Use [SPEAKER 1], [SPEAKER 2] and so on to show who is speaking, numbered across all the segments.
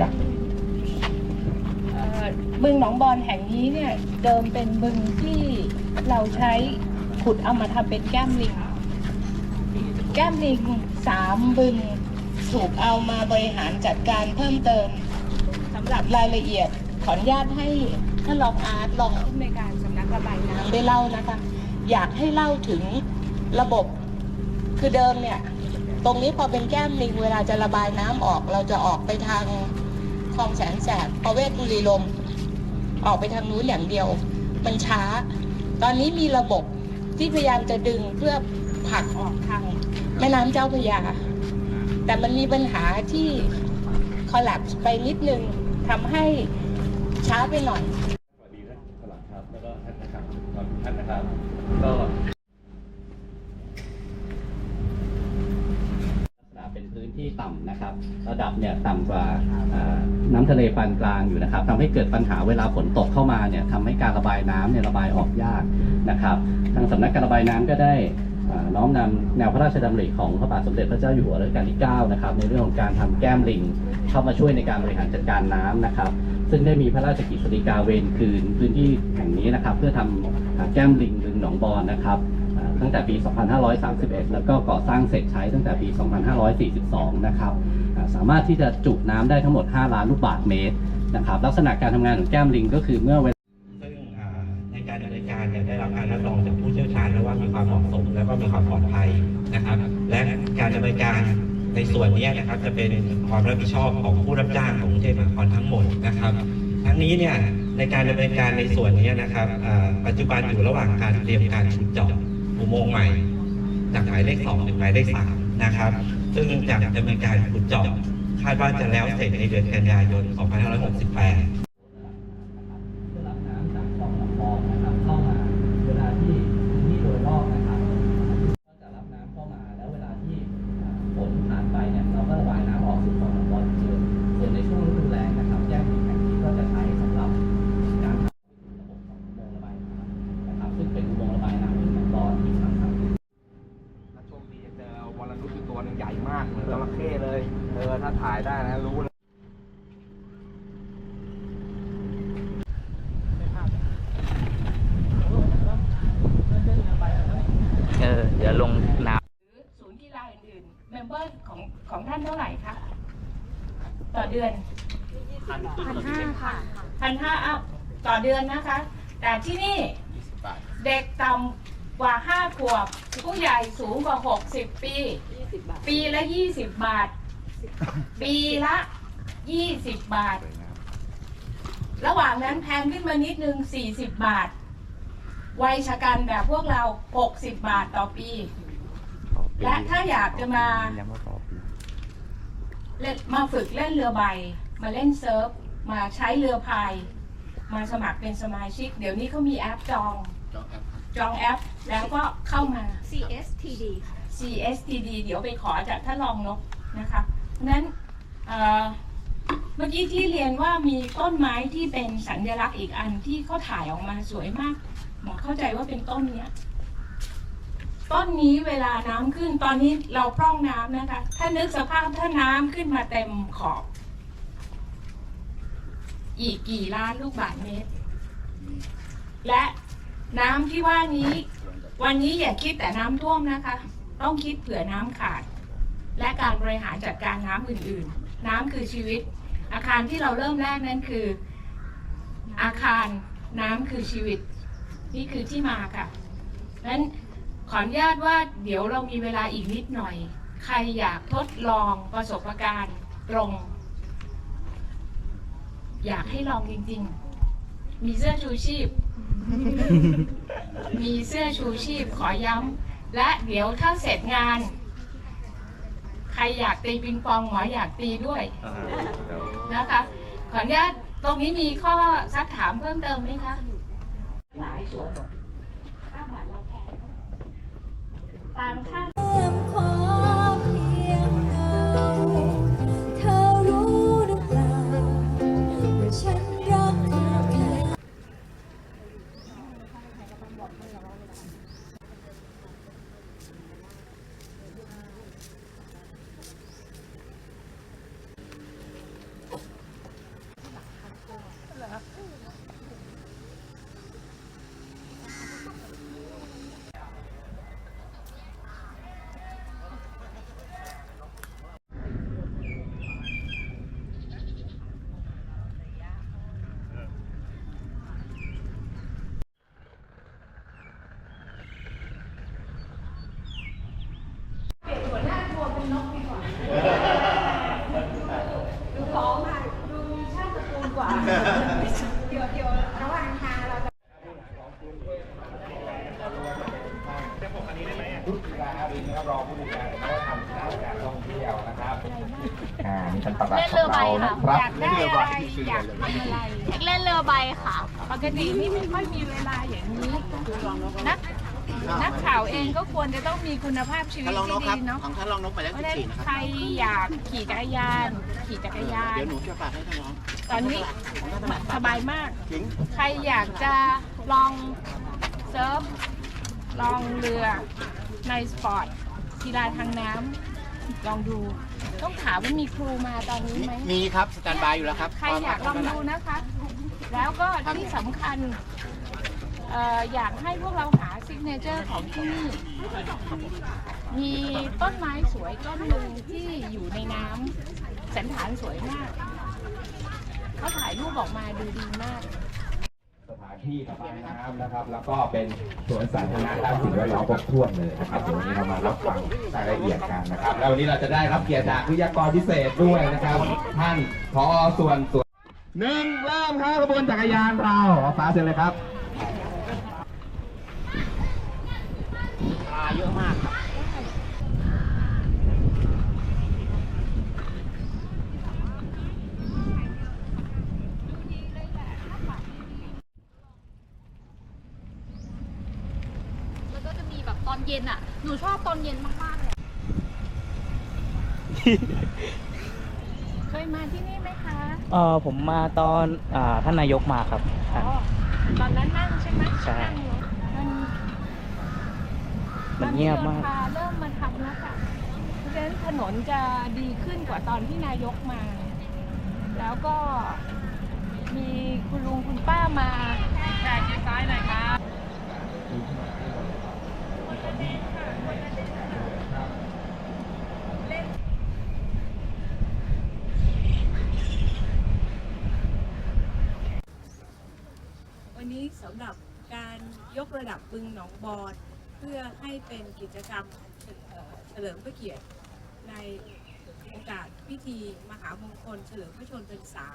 [SPEAKER 1] จ้ะ
[SPEAKER 2] เอ่อบึงหนองบอนแห่งนี้เนี่ยเดิมเป็นบึงที่เราใช้ขุดเอามาทำเป็นแก้มลิง แก้มลิงสามบึงถูกเอามาบริหารจัดการเพิ่มเติมสำหรับรายละเอียดขออนุญาตให้ท่านรองอาร์ตรองผู้ในวยการสำนักระบายน้ำได้เล่านะคะ อยากให้เล่าถึงระบบคือเดิมเนี่ย ตรงนี้พอเป็นแก้มลิงเวลาจะระบายน้ำออก เราจะออกไปทางคลองแสนแสบประเวศบุรีลม ออกไปทางนู้นอย่างเดียว มันช้า ตอนนี้มีระบบที่พยายามจะดึงเพื่อผลักออกทางแม่น้ำเจ้าพระยา แต่มันมีปัญหาที่คอล l ปไปนิดนึงทำให้ช้าไปหน่อย
[SPEAKER 3] สวัสดีท่านสลัดครับ แล้วก็ท่านนะครับท่านนะครับ ก็ลักษณะเป็นพื้น ที่ต่ำนะครับ ระดับเนี่ยต่ำกว่าน้ำทะเลปานกลางอยู่นะครับทำให้เกิดปัญหาเวลาฝนตกเข้ามาเนี่ยทำให้การระบายน้ำเนี่ยระบายออกยากนะครับทางสำนักการระบายน้ำก็ได้น้อมนำแนวพระราชดำริของพระบาทสมเด็จพระเจ้าอยู่หัวรัชกาลที่9นะครับในเรื่องของการทำแก้มลิงเข้ามาช่วยในการบริหารจัดการน้ำนะครับ ซึ่งได้มีพระราชกฤษฎีกาเวรคืนพื้นที่แห่งนี้นะครับ เพื่อทำอ่าแก้มลิงบึงหนองบอนนะครับ ตั้งแต่ปี 2531 แล้วก็ก่อสร้างเสร็จใช้ตั้งแต่ปี 2542 นะครับอ่าสามารถที่จะจุน้ำได้ทั้งหมด 5 ล้านลูกบาศก์เมตรนะครับลักษณะการทำงานของแก้มลิงก็คือเมื่อเวลา
[SPEAKER 4] ซึ่งในการดำเนินการเนี่ยได้รับการรับรองจากผู้เชี่ยวชาญแล้วว่ามีความเหมาะสมแล้วก็มีความปลอดภัยนะครับ และการดำเนินการในส่วนนี้นะครับจะเป็นความรับผิดชอบของผู้รับจ้างของกรุงเทพมหานครทั้งหมดนะครับ ทั้งนี้เนี่ยในการดำเนินการในส่วนนี้นะครับปัจจุบันอยู่ระหว่างการเตรียมการขุดเจาะ อุโมงค์ใหม่ จากหมายเลขสองถึงหมายเลขสามนะครับ ซึ่งจะดำเนินการขุดเจาะคาดว่าจะแล้วเสร็จในเดือนกันยายน 2568
[SPEAKER 3] เพื่อรับน้ำจากคลองลำพองนะครับเข้ามาเวลาที่พื้นที่โดยรอบนะครับก็จะรับน้ำเข้ามาแล้วเวลาที่อ่าฝนผ่านไปเนี่ยเราก็ระบายน้ำออกสู่คลองลำพองเช่นส่วนในช่วงฤดูแล้งนะครับแยกดินแห่งนี้ก็จะใช้สำหรับการทำระบบของอุโมงค์ระบายน้ำนะครับซึ่งเป็นอุโมงค์ระบายน้ำที่หนองบอนที่ทำทำ
[SPEAKER 1] ถ้าโชคดีจะเจอวรนุชอยู่ตัวหนึงใหญ่มากเหมือนจระเข้เลย เออ ถ้าถ่ายได้นะ รู้เลย
[SPEAKER 5] เออ เดี๋ยวลงน้
[SPEAKER 2] หรือศูนย์กีฬาอื่นๆ เมมเบอร์ของของท่านเท่าไหร่คะ ต่อเดือน
[SPEAKER 6] พันห้าค่ะ
[SPEAKER 2] พันห้าอัพต่อเดือนนะคะ แต่ที่นี่เด็กต่ำกว่าห้าขวบ ผู้ใหญ่สูงกว่าหกสิบปี ปีละยี่สิบบาท ปีละยี่สิบบาท ระหว่างนั้นแพงขึ้นมานิดนึงสี่สิบบาท วัยชะกันแบบพวกเราหกสิบบาทต่อปี และถ้าอยากจะมาเล่นมาฝึกเล่นเรือใบ มาเล่นเซิร์ฟ มาใช้เรือพาย มาสมัครเป็นสมาชิก เดี๋ยวนี้เขามีแอปจองจองแอปแล้วก็เข้ามา
[SPEAKER 6] CSTD ค่ะ
[SPEAKER 2] CSTD เดี๋ยวไปขอจากท่านรองนกนะคะเพราะฉะนั้นเอ่อเมื่อกี้ที่เรียนว่ามีต้นไม้ที่เป็นสัญลักษณ์อีกอันที่เขาถ่ายออกมาสวยมากหมอเข้าใจว่าเป็นต้นเนี้ย ต้นนี้เวลาน้ำขึ้นตอนนี้เราพร่องน้ำนะคะ ถ้านึกสภาพถ้าน้ำขึ้นมาเต็มขอบ อีกกี่ล้านลูกบาศก์เมตร และน้ำที่ว่านี้ วันนี้อย่าคิดแต่น้ำท่วมนะคะ ต้องคิดเผื่อน้ำขาด และการบริหารจัดการน้ำอื่นๆ น้ำคือชีวิต อาคารที่เราเริ่มแรกนั้นคือ อาคารน้ำคือชีวิต นี่คือที่มาค่ะนั้นขออนุญาตว่าเดี๋ยวเรามีเวลาอีกนิดหน่อย ใครอยากทดลองประสบการณ์ตรง อยากให้ลองจริงๆ มีเสื้อชูชีพ มีเสื้อชูชีพขอย้ำ และเดี๋ยวถ้าเสร็จงาน ใครอยากตีปิงปองหมออยากตีด้วยนะคะ ขออนุญาตตรงนี้มีข้อซักถามเพิ่มเติมไหมคะหลายส่วนค่า ชุดกีฬาอารีนะครับรองผู้ดูแลและทกการท่
[SPEAKER 1] องเที่ยวนะครั
[SPEAKER 6] บอ่ามีท่านปลัด
[SPEAKER 1] ของเรา
[SPEAKER 2] นะครับ ได้อะไรอยากทำอะไรอยาก
[SPEAKER 6] เล่นเรือใบค่ะ
[SPEAKER 2] ปกตินี่ไม่ค่อยมีเวลาอย่างนี้นักนักข่าวเองก็ควรจะต้องมีคุณภาพชีวิต
[SPEAKER 7] ที่
[SPEAKER 2] ดีเนาะ
[SPEAKER 7] ของท่านรองนกไปแล้
[SPEAKER 2] ว14นะครั
[SPEAKER 7] บ
[SPEAKER 2] ใครอยากขี่จักรยาน ขี่จักรยาน
[SPEAKER 7] เดี๋ยวหนูจะฝากให้ท่านรอง
[SPEAKER 2] ตอนนี้สบายมากใครอยากจะลองเซิร์ฟลองเรือ ในสปอร์ตกีฬาทางน้ำลองดู ต้องถามว่ามีครูมาตอนนี้ไหม
[SPEAKER 7] มีครับสแตนบายอยู่แล้วครับ
[SPEAKER 2] ใครอยากลองดูนะคะ แล้วก็ที่สำคัญเอ่ออยากให้พวกเราหาซิกเนเจอร์ของที่นี่ มีต้นไม้สวยต้นหนึ่งที่อยู่ในน้ำสันฐานสวยมากเขาถ่ายรูปออกมาดูดีมาก
[SPEAKER 1] สถานที่ระบายน้ำนะครับ แล้วก็เป็นสวนสาธารณะด้านสิ่งแวดล้อมครบถ้วนเลยนะครับวันนี้เรามารับฟังรายละเอียดกันนะครับ แล้ววันนี้เราจะได้รับเกียรติจากวิทยากรพิเศษด้วยนะครับ ท่านพอส่วนส่วนหนึ่งเริ่มครับขบวนจักรยานเราขอฟ้าเสร็จเลยครับ
[SPEAKER 7] อาเยอะมากครับ
[SPEAKER 6] แล้วก็จะมีแบบตอนเย็นอะ หนูชอบตอนเย็นมากๆเลย
[SPEAKER 2] เคยมาที่นี่ไหมคะ
[SPEAKER 5] เออผมมาตอนอ่าท่านนายกมาครับ
[SPEAKER 2] อ๋อตอนนั้นนั่งใช่ไหม
[SPEAKER 5] ใช่
[SPEAKER 2] นั่งอยู่มัน
[SPEAKER 5] มันเงียบมาก
[SPEAKER 2] ตอนนี้เดินพเริ่มมาทำแล้วค่ะเพราะฉะนั้นถนนจะดีขึ้นกว่าตอนที่นายกมา แล้วก็มีคุณลุงคุณป้ามาแจกซ้ายหน่อยครับ วันนี้สำหรับการยกระดับบึงหนองบอนเพื่อให้เป็นกิจกรรมเอ่อเฉลิมพระเกียรติในโอกาสพิธีมหามงคลเฉลิมพระชนมพรรษา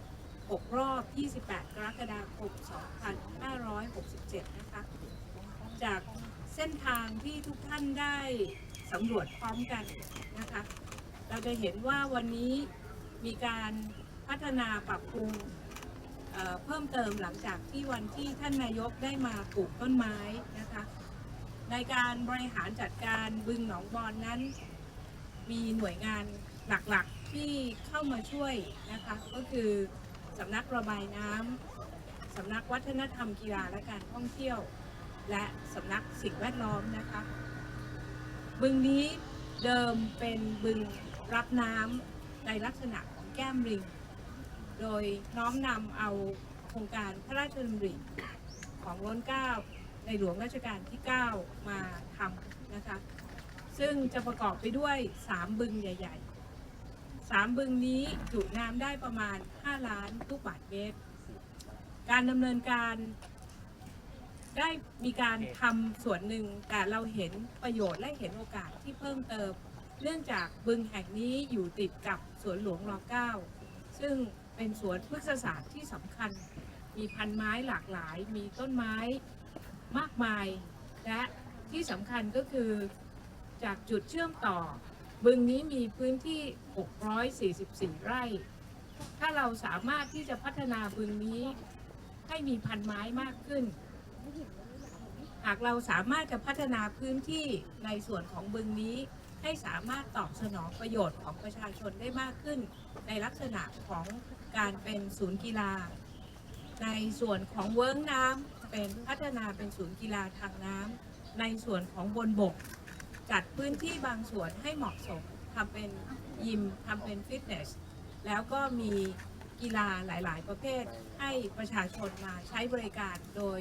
[SPEAKER 2] 6 รอบ 28 กรกฎาคม 2567 นะคะ จากเส้นทางที่ทุกท่านได้สำรวจพร้อมกันนะคะ เราจะเห็นว่าวันนี้มีการพัฒนาปรับปรุง เพิ่มเติมหลังจากที่วันที่ท่านนายกได้มาปลูกต้นไม้นะคะในการบริหารจัดการบึงหนองบอนนั้น มีหน่วยงานหลักๆที่เข้ามาช่วยนะคะก็คือสำนักระบายน้ำสำนักวัฒนธรรมกีฬาและการท่องเที่ยว และสำนักสิ่งแวดล้อมนะคะบึงนี้เดิมเป็นบึงรับน้ำในลักษณะของแก้มลิง โดยน้อมนำเอาโครงการพระราชดำริของร้นเก้าในหลวงรัชกาลที่ 9 มาทำนะคะ ซึ่งจะประกอบไปด้วย 3 บึงใหญ่ ๆ 3 บึงนี้จุน้ำได้ประมาณ 5 ล้านลูกบาศก์เมตร การดำเนินการได้มีการทำส่วนหนึ่งแต่เราเห็นประโยชน์และเห็นโอกาสที่เพิ่มเติม เนื่องจากบึงแห่งนี้อยู่ติดกับสวนหลวงร9ซึ่ง เป็นสวนพฤกษศาสตร์ที่สำคัญ มีพันไม้หลากหลาย มีต้นไม้มากมาย และที่สำคัญก็คือจากจุดเชื่อมต่อ บึงนี้มีพื้นที่ 644 ไร่ ถ้าเราสามารถที่จะพัฒนาบึงนี้ให้มีพันไม้มากขึ้น หากเราสามารถจะพัฒนาพื้นที่ในส่วนของบึงนี้ให้สามารถตอบสนองประโยชน์ของประชาชนได้มากขึ้น ในลักษณะของ การเป็นศูนย์กีฬา ในส่วนของเวิ้งน้ำเป็นพัฒนาเป็นศูนย์กีฬาทางน้ำในส่วนของบนบก จัดพื้นที่บางส่วนให้เหมาะสมทำเป็นยิมทำเป็นฟิตเนส แล้วก็มีกีฬาหลาย ๆ ประเภทให้ประชาชนมาใช้บริการโดย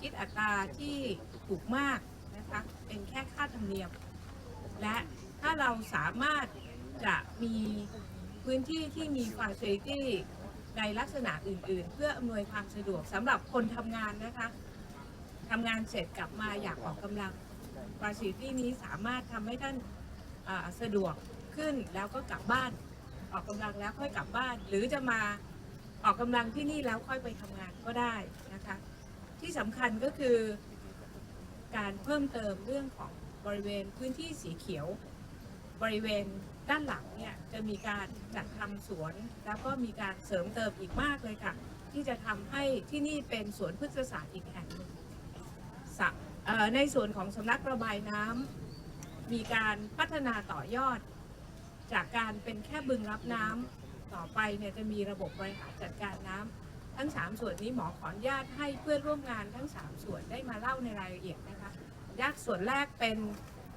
[SPEAKER 2] คิดอัตราที่ถูกมากนะคะเป็นแค่ค่าธรรมเนียม และถ้าเราสามารถจะมี พื้นที่ที่มีฟ a ซิลิตี้ในลักษณะอื่น ๆ เพื่ออำนวยความสะดวกสำหรับคนทำงานนะคะทำงานเสร็จกลับมาอยากออกกำลังฟ a ซิลิตี้นี้สามารถทำให้ท่านสะดวกขึ้นแล้วก็กลับบ้านออกกำลังแล้วค่อยกลับบ้าน หรือจะมาออกกำลังที่นี่แล้วค่อยไปทำงานก็ได้นะคะ ที่สำคัญก็คือการเพิ่มเติมเรื่องของบริเวณพื้นที่สีเขียว บริเวณด้านหลังเนี่ยจะมีการจัดทำสวน แล้วก็มีการเสริมเติมอีกมากเลยค่ะ ที่จะทำให้ที่นี่เป็นสวนพฤกษศาสตร์อีกแห่งหนึ่งในส่วนของสำนักระบายน้ำมีการพัฒนาต่อยอด จากการเป็นแค่บึงรับน้ำต่อไปเนี่ยจะมีระบบบริหารจัดการน้ำทั้ง 3 ส่วนนี้หมอขออนุญาตให้เพื่อนร่วมงานทั้ง 3 ส่วนได้มาเล่าในรายละเอียดนะคะญาตส่วนแรกเป็น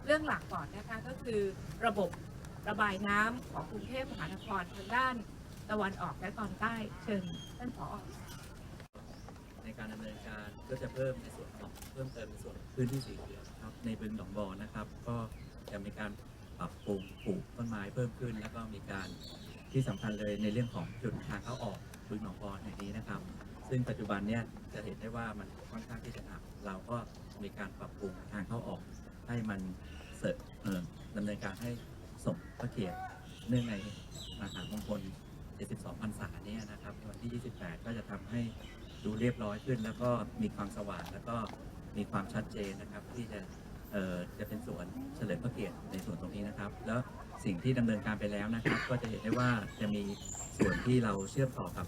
[SPEAKER 2] เรื่องหลักก่อนนะคะก็คือระบบระบายน้ำของกรุงเทพมหานครทางด้านตะวันออกและตอนใต้เชิญท่านผอ
[SPEAKER 8] ในการดำเนินการก็จะเพิ่มในส่วนของเพิ่มเติมในส่วนพื้นที่สีเขียวครับในบึงหนองบอนนะครับ ก็จะมีการปรับปรุงปลูกต้นไม้เพิ่มขึ้น แล้วก็มีการที่สำคัญเลยในเรื่องของจุดทางเข้าออกบึงหนองบอนแห่งนี้นะครับ ซึ่งปัจจุบันเนี่ยจะเห็นได้ว่ามันค่อนข้างที่จะหนักเราก็มีการปรับปรุงทางเข้าออก ให้มันเสร็จดำเนินการให้สมพระเกียรติเนื่องในมหามงคล 72พรรษาเนี่ยนะครับวันที่ 28 ก็จะทำให้ดูเรียบร้อยขึ้น แล้วก็มีความสว่างแล้วก็มีความชัดเจนนะครับ ที่จะเอ่อจะเป็นสวนเฉลิมพระเกียรติในส่วนตรงนี้นะครับ แล้วสิ่งที่ดำเนินการไปแล้วนะครับ ก็จะเห็นได้ว่าจะมีส่วนที่เราเชื่อมต่อกับ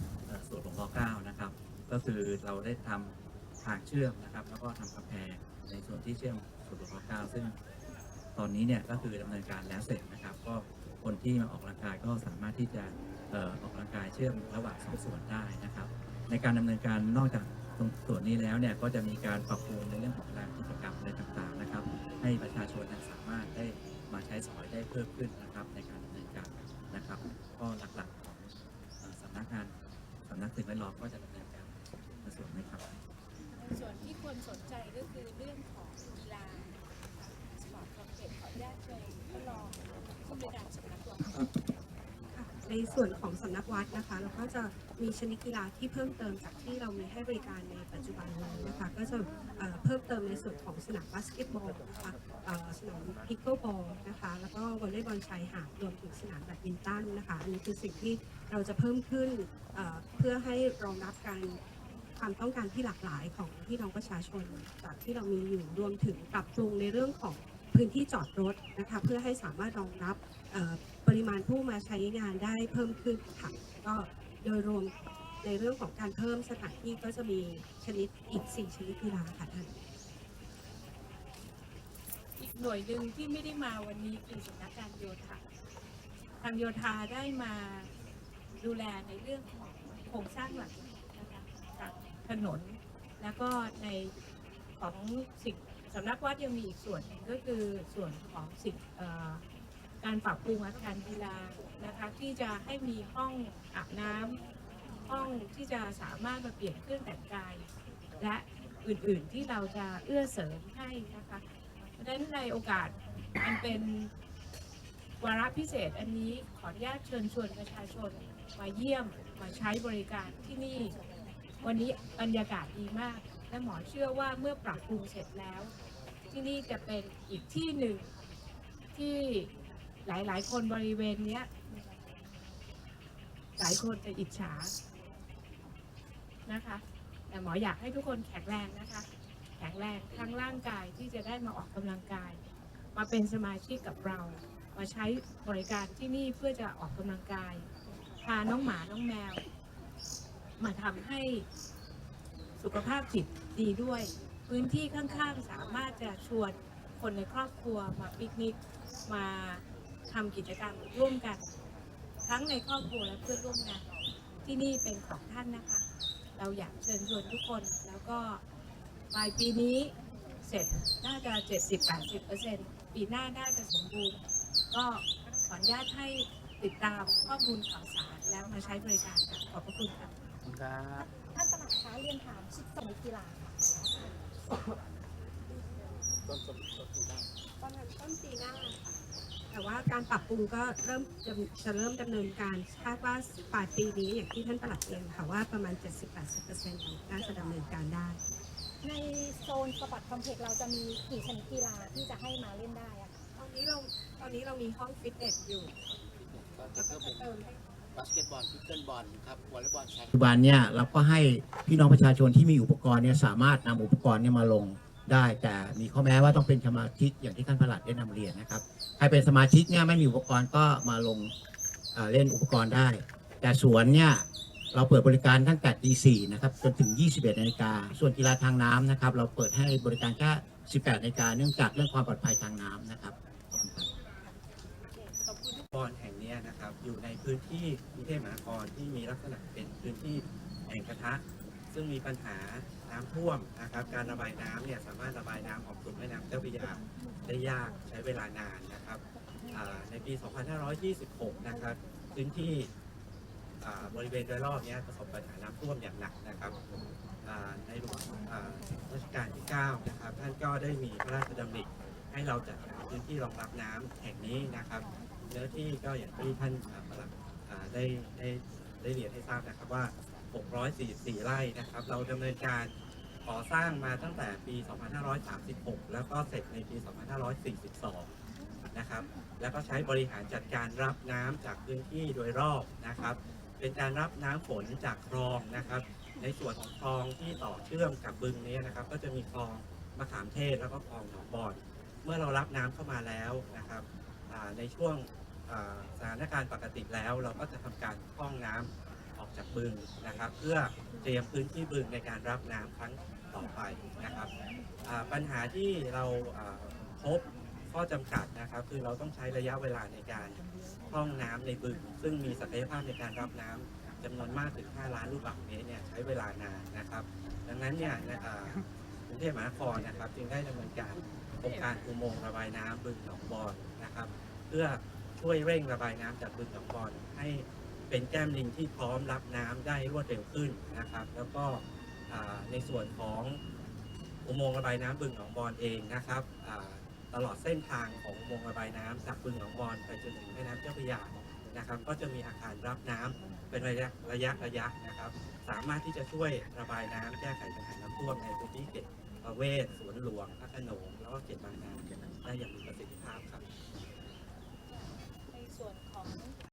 [SPEAKER 8] ส่วนหลวงพ่อเก้านะครับ ก็คือเราได้ทำ ทางเชื่อมนะครับ แล้วก็ทำกำแพงในส่วนที่เชื่อมส่วนหลวงพ่อเก้าซึ่งตอนนี้เนี่ยก็คือดำเนินการแล้วเสร็จนะครับ ก็คนที่มาออกกำลังกายก็สามารถที่จะอออกกำลังกายเชื่อมระหว่างสองส่วนได้นะครับ ในการดำเนินการนอกจากตรงส่วนนี้แล้วเนี่ยก็จะมีการปรับปรุงในเรื่องของลานกิจกรรมอะไรต่างๆนะครับ ให้ประชาชนสามารถได้มาใช้สอยได้เพิ่มขึ้นนะครับ ในการดำเนินการนะครับ ก็หลักๆของสำนักงานสำนักสิ่งแวดล้อมก็จะดำเนินการในส่วนนี้ครับ
[SPEAKER 2] ส่วนที่คนสนใจก็คือเรื่องของกีฬาสปอร์ตคอมเพล็กซ์ขออนุญาตเชิญท่านรองผู้บริการสำนักวัด
[SPEAKER 9] ค่ะในส่วนของสำนักวัดนะคะ เราก็จะมีชนิดกีฬาที่เพิ่มเติมจากที่เรามีให้บริการในปัจจุบันนี้นะคะ ก็จะเพิ่มเติมในส่วนของสนามบาสเกตบอลนะคะสนามพิกเกิลบอลนะคะ แล้วก็วอลเลย์บอลชายหาดรวมถึงสนามแบดมินตันนะคะ อันนี้คือสิ่งที่เราจะเพิ่มขึ้นเพื่อให้รองรับการ ความต้องการที่หลากหลายของพี่น้องประชาชนจากที่เรามีอยู่รวมถึงปรับปรุงในเรื่องของพื้นที่จอดรถนะคะเพื่อให้สามารถรองรับปริมาณผู้มาใช้งานได้เพิ่มขึ้นค่ะก็โดยรวมในเรื่องของการเพิ่มสถานที่ก็จะมีชนิดอีก 4 ชนิดกีฬาค่ะท่าน
[SPEAKER 2] อีกหน่วยหนึ่งที่ไม่ได้มาวันนี้คือสำนักการโยธาทางโยธาได้มาดูแลในเรื่องของโครงสร้างหลัก ถนน แล้วก็ในของสิ่งสำนักวัดยังมีอีกส่วนหนึ่งก็คือส่วนของสิ่งการปรับปรุงอาคารกีฬานะคะที่จะให้มีห้องอาบน้ำห้องที่จะสามารถมาเปลี่ยนเครื่องแต่งกาย และอื่นๆที่เราจะเอื้อเสริมให้นะคะเพราะฉะนั้นในโอกาสอันเป็นวาระพิเศษอันนี้ขออนุญาตเชิญชวนประชาชนมาเยี่ยมมาใช้บริการที่นี่ วันนี้บรรยากาศดีมาก และหมอเชื่อว่าเมื่อปรับปรุงเสร็จแล้ว ที่นี่จะเป็นอีกที่หนึ่งที่หลายๆ คนบริเวณเนี้ย หลายคนจะอิจฉานะคะ แต่หมออยากให้ทุกคนแข็งแรงนะคะ แข็งแรงทั้งร่างกายที่จะได้มาออกกำลังกาย มาเป็นสมาชิกกับเรา มาใช้บริการที่นี่เพื่อจะออกกำลังกาย พาน้องหมา น้องแมว มาทำให้สุขภาพจิตดีด้วย พื้นที่ข้างๆ สามารถจะชวนคนในครอบครัวมาปิกนิกมาทำกิจกรรมร่วมกัน ทั้งในครอบครัวและเพื่อนร่วมงานที่นี่เป็นของท่านนะคะ เราอยากเชิญชวนทุกคนแล้วก็ปลายปีนี้เสร็จน่าจะ 70-80%ปีหน้าน่าจะสมบูรณ์ ก็ขออนุญาตให้ติดตามข้อมูลข่าวสารแล้วมาใช้บริการขอบพระคุณค่ะ
[SPEAKER 5] ครับ
[SPEAKER 6] ท่านประหลัดคะเรียนถามชุดสมุดกีฬาค่ะ
[SPEAKER 9] ประมาณต้นปีหน้าค่ะแต่ว่าการปรับปรุงก็เริ่มจะจะเริ่มดำเนินการคาดว่าปลายปีนี้อย่างที่ท่านประหลัดเรียนค่ะว่าประมาณ 70-80%น่าจะดำเนินการได้
[SPEAKER 6] ในโซนสปอร์ตคอมเพล็กซ์เราจะมีกี่ชนิดกีฬาที่จะให้มาเล่นได้อะคะ
[SPEAKER 9] ตอนนี้เราตอนนี้เรามีห้องฟิตเนสอยู่
[SPEAKER 7] ก็จะ
[SPEAKER 9] แล้วก็
[SPEAKER 7] เพิ่ม
[SPEAKER 9] จะ
[SPEAKER 7] เป็น
[SPEAKER 9] เติมให้
[SPEAKER 7] บาสเกตบอลพิกเกิลบอลครับวอลเลย์บอลชาย
[SPEAKER 10] ปัจจุบันเนี่ยเราก็ให้พี่น้องประชาชนที่มีอุปกรณ์เนี่ยสามารถนำอุปกรณ์เนี่ยมาลงได้แต่มีข้อแม้ว่าต้องเป็นสมาชิกอย่างที่ท่านประหลัดได้นำเรียนนะครับใครเป็นสมาชิกเนี่ยไม่มีอุปกรณ์ก็มาลงเอ่อเล่นอุปกรณ์ได้ แต่สวนเนี่ยเราเปิดบริการตั้งแต่ตีสี่นะครับจนถึง 21นาฬิกาส่วนกีฬาทางน้ำนะครับ เราเปิดให้บริการแค่18นาฬิกาเนื่องจากเรื่องความปลอดภัยทางน้ำนะครับขอบคุณครับ
[SPEAKER 4] บอลแห่ง นะครับอยู่ในพื้นที่กรุงเทพมหานครที่มีลักษณะเป็นพื้นที่แอ่งกระทะ ซึ่งมีปัญหาน้ำท่วมนะครับการระบายน้ำเนี่ยสามารถระบายน้ำออกสู่แม่น้ำเจ้าพระยาได้ยากใช้เวลานานนะครับในปี 2526 นะครับพื้นที่บริเวณโดยรอบเนี้ยประสบปัญหาน้ำท่วมอย่างหนักนะครับในหลวงรัชกาลที่ 9 นะครับท่านก็ได้มีพระราชดำริ ให้เราจัดหาพื้นที่รองรับน้ำแห่งนี้นะครับเนื้อที่ก็อย่างที่ท่านประหลัดได้ได้ได้เรียนให้ทราบนะครับว่า 644 ไร่นะครับ เราดำเนินการก่อสร้างมาตั้งแต่ปี 2536 แล้วก็เสร็จในปี 2542 นะครับ แล้วก็ใช้บริหารจัดการรับน้ำจากพื้นที่โดยรอบนะครับ เป็นการรับน้ำฝนจากคลองนะครับ ในส่วนของคลองที่ต่อเชื่อมกับบึงนี้นะครับ ก็จะมีคลองมะขามเทศแล้วก็คลองหนองบอน เมื่อเรารับน้ำเข้ามาแล้วนะครับในช่วงสถานการณ์ปกติแล้ว เราก็จะทำการพร่องน้ำออกจากบึงนะครับ เพื่อเตรียมพื้นที่บึงในการรับน้ำครั้งต่อไปนะครับปัญหาที่เราพบข้อจำกัดนะครับ คือเราต้องใช้ระยะเวลาในการพร่องน้ำในบึง ซึ่งมีศักยภาพในการรับน้ำจำนวนมากถึง 5 ล้านลูกบาศก์เมตรเนี่ยใช้เวลานานนะครับ ดังนั้นเนี่ยกรุงเทพมหานครนะครับ จึงได้ดำเนินการ โครงการอุโมงค์ระบายน้ำบึงหนองบอนนะครับ เพื่อช่วยเร่งระบายน้ำจากบึงหนองบอนให้เป็นแก้มลิงที่พร้อมรับน้ำได้รวดเร็วขึ้นนะครับ แล้วก็อ่าในส่วนของอุโมงค์ระบายน้ำบึงหนองบอนเองนะครับอ่าตลอดเส้นทางของอุโมงค์ระบายน้ำจากบึงหนองบอนไปจนถึงแม่น้ำเจ้าพระยานะครับ ก็จะมีอาคารรับน้ำ เป็นระยะระยะระยะนะครับ สามารถที่จะช่วยระบายน้ำแก้ไขปัญหาน้ำท่วมในพื้นที่เขต ประเวศสวนหลวงพระโขนงแล้วก็เขตบางนาได้อย่างมีประสิทธิภาพครับ
[SPEAKER 2] ในส่วนของ